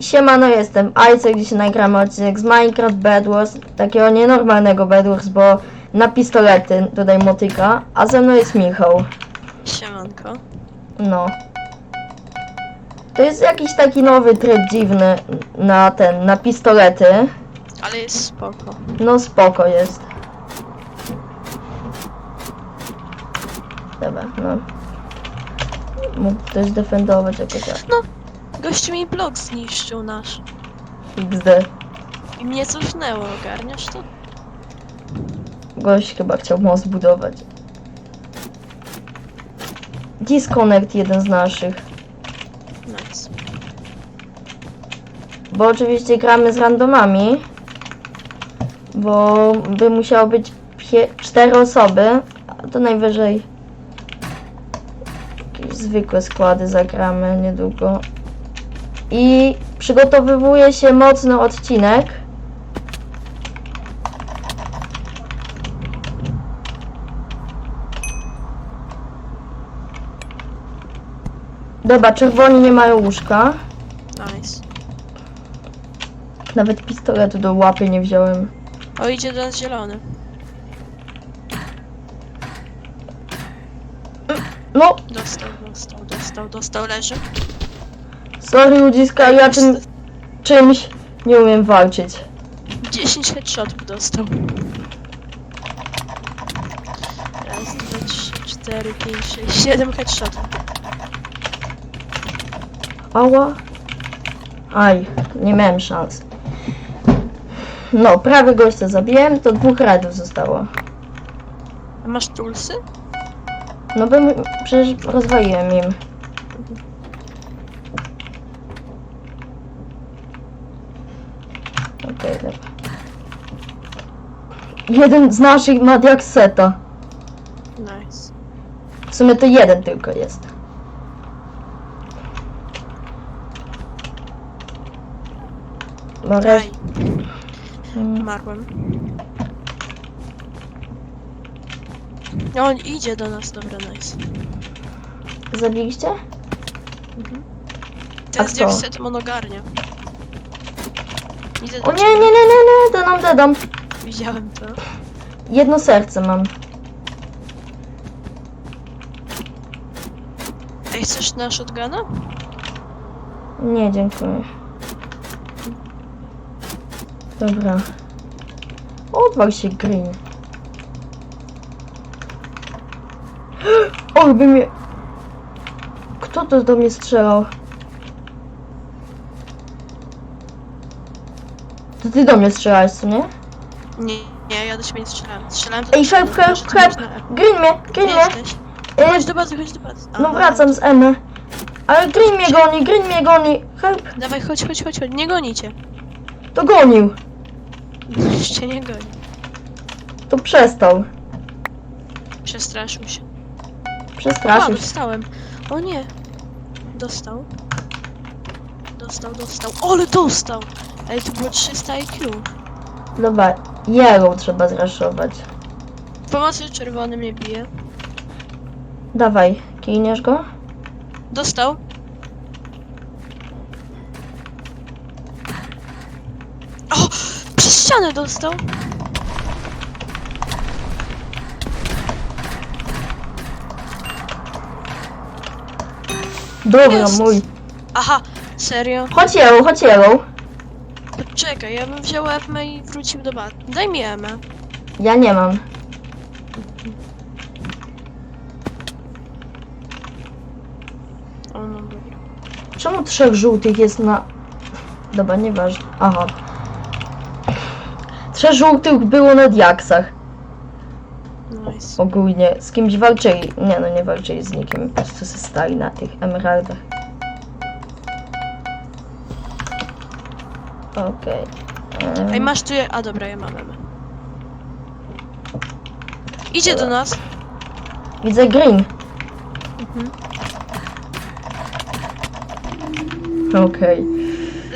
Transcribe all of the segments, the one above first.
Siemano, jestem Ajce, gdzie się nagramy odcinek z Minecraft Bed Wars, takiego nienormalnego Bed Wars, bo na pistolety tutaj motyka, a ze mną jest Michał. Siemanko. No. To jest jakiś taki nowy tryb dziwny na ten, na pistolety. Ale jest spoko. No spoko jest. Dobra, no. Mógł ktoś defendować jakoś tak. Gościu mi blok zniszczył nasz. XD. I mnie cofnęło, ogarniasz to? Gość chyba chciał most budować. Disconnect jeden z naszych. Nice. Bo oczywiście gramy z randomami. Bo by musiało być pie- cztery osoby. A to najwyżej jakieś zwykłe składy zagramy niedługo. I przygotowywuje się mocny odcinek. Dobra, czerwoni nie mają łóżka. Nice. Nawet pistoletu do łapy nie wziąłem. O, idzie do nas zielony. No, Dostał, dostał, dostał, dostał, leży. Sorry ludziska, ja tym czymś nie umiem walczyć. 10 headshotów dostał. Raz, dwa, trzy, cztery, pięć, sześć, siedem headshotów. Ała. Aj, nie miałem szans. No, prawie gościa zabiłem, to dwóch rajdów zostało. A masz tulsy? No bym, przecież rozwaliłem im. Okej, dobra. Jeden z naszych ma diakseta. Nice. W sumie to jeden tylko jest. No, Daj, umarłem. On idzie do nas, dobra, nice. Zabiliście? Mhm. A Ten z kto? diaksetem on ogarnia. Idę do O nie, nie, nie, nie, nie, dedam, dedam. Widziałem to. Jedno serce mam. Ej, chcesz na shotguna? Nie, dziękuję. Dobra. Odwal się green. Och, by mnie... Kto to do mnie strzelał? To ty do mnie strzelałeś, co nie? Nie, nie, ja do ciebie nie strzelałem. Strzelałem do Ej, masz na E. Green mnie, green Gdzie mnie! jesteś? E, Chodź do bazy, chodź do bazy. no Aha. wracam z Emy. Ale green mnie goni, green mnie goni. Help, Dawaj, chodź, chodź, chodź, chodź. Nie gonicie. to gonił. Jeszcze nie goni. To przestał. Przestraszył się. A, Przestraszył się. dostałem. O nie. Dostał. Dostał, dostał. Ole, dostał! Ej, to było 300 IQ. Dobra, yellow trzeba zraszować. Pomocy czerwony mnie bije. Dawaj, kijniesz go? Dostał. O! Przez ścianę dostał! Dobra, Jest. mój. Aha, serio? Chodź yellow, chodź yellow. Czekaj, ja bym wziął Emę i wrócił do bat. Daj mi Emę. Ja nie mam. O, no dobra. Czemu trzech żółtych jest na... Dobra, nieważne. Aha. Trzech żółtych było na diaksach. Nice. Ogólnie. Z kimś walczyli. Nie no, nie walczyli z nikim. Po prostu se stali na tych emeraldach. Okej. Em, Ej, masz tu... je- A dobra, ja mam Emę. Idzie do nas. Widzę green. Mhm. Okej.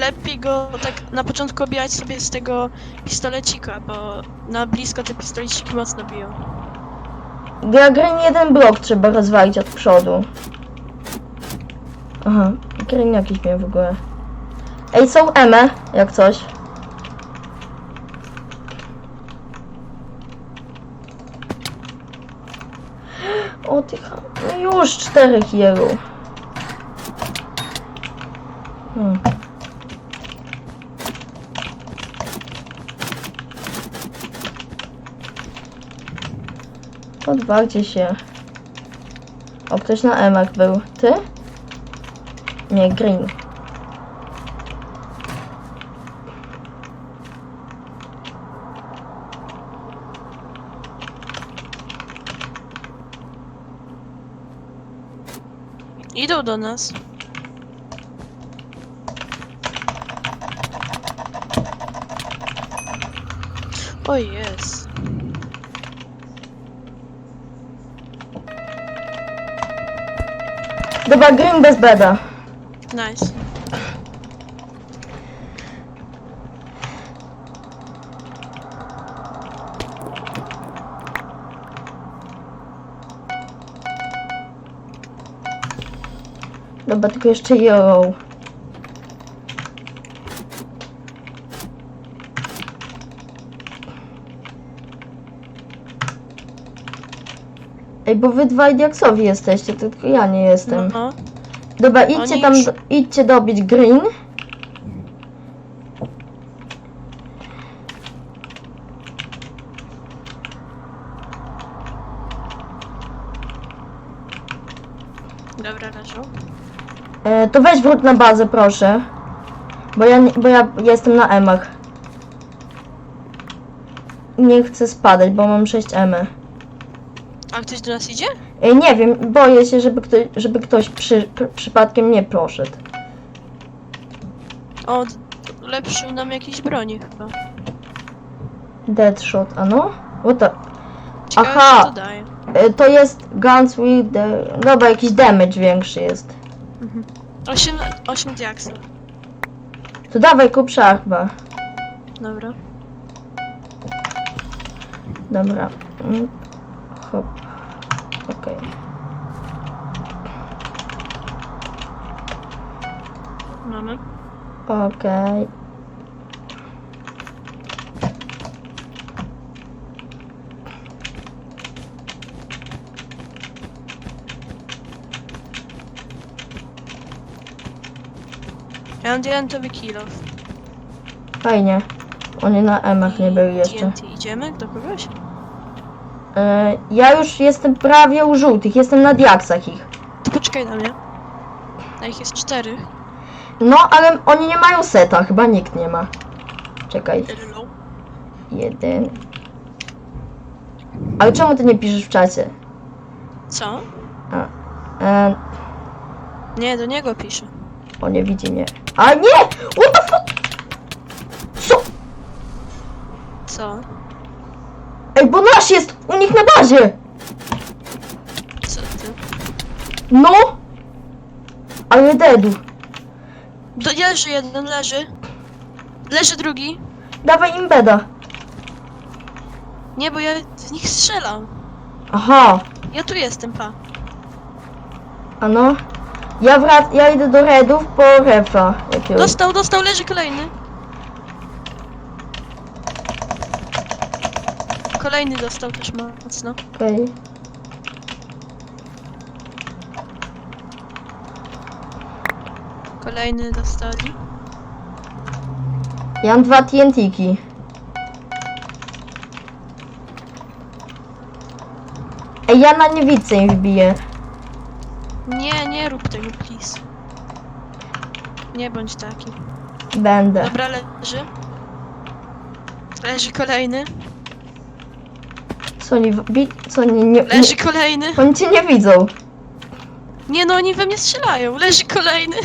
Lepiej go tak na początku obijać sobie z tego pistolecika, bo na blisko te pistoleciki mocno biją. Dla green jeden blok trzeba rozwalić od przodu. Aha, green jakiś mnie w ogóle. Ej, są eme, jak coś. O ty no już czterech jego. Hmm. Odwalcie się. O, ktoś na emek był. Ty? Nie, green. Idą do nas. O jest. Dobra, green bez beda. Nice. Dobra, tylko jeszcze yellow. Ej, bo wy dwaj diaksowi jesteście, to tylko ja nie jestem. No. Dobra, idźcie Oni tam, już- do, idźcie dobić green. Dobra, leżą. E, to weź wróć na bazę, proszę. Bo ja, nie- bo ja jestem na emach. Nie chcę spadać, bo mam 6 emy. A ktoś do nas idzie? E, nie wiem, boję się, żeby ktoś, żeby ktoś przy, pr- przypadkiem nie poszedł. O, lepszy nam jakiejś broni chyba. Deadshot, a no? What the... Ciekawe, Aha. co to daje. E, to jest guns with the... Dobra, jakiś damage większy jest. 8, 8 diaksów. To dawaj kup szarpa. Dobra. Dobra. Mm, Hop. Okej. Mamy. Okej. Ja mam diamentowy kill off. Fajnie. Oni na emach nie byli jeszcze. TNT. Idziemy do kogoś? E, ja już jestem prawie u żółtych, jestem na diaksach ich. To poczekaj na mnie. Na ich jest cztery. No, ale oni nie mają seta, chyba nikt nie ma. Czekaj, Hello. jeden. Ale czemu ty nie piszesz w czacie? Co? E, Nie, do niego piszę. o, nie widzi mnie. A nie! What the fuck? Co? Co? Ej, bo nasz jest u nich na bazie! Co ty? No! Ale dedu. Do, leży jeden, leży. Leży drugi. Dawaj im beda. Nie, bo ja w nich strzelam. Aha, Ja tu jestem, pa. a no. Ja wrac, ja idę do redów po refa jakiegoś. Dostał, dostał, leży kolejny. Kolejny dostał też mocno. Okej. Kolejny dostali. Ja mam dwa TNT-ki. Ej, ja na niewidce im wbiję. Nie, nie rób tego, please. Nie bądź taki. Będę. Dobra, leży. Leży kolejny. Co oni. Co oni nie... nie... Leży kolejny. Oni cię nie widzą. Nie no, oni we mnie strzelają. Leży kolejny.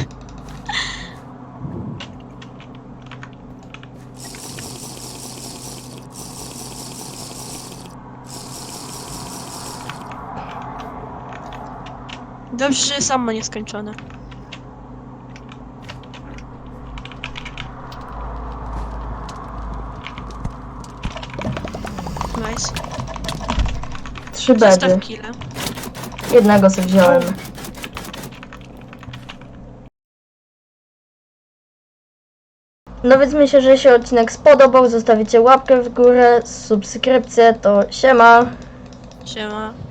Dobrze, że sam ma nieskończone. Nice. Trzy bedy. Zostaw killa. Jednego sobie wziąłem. No więc myślę, że się odcinek spodobał. Zostawicie łapkę w górę, subskrypcję, to siema. Siema.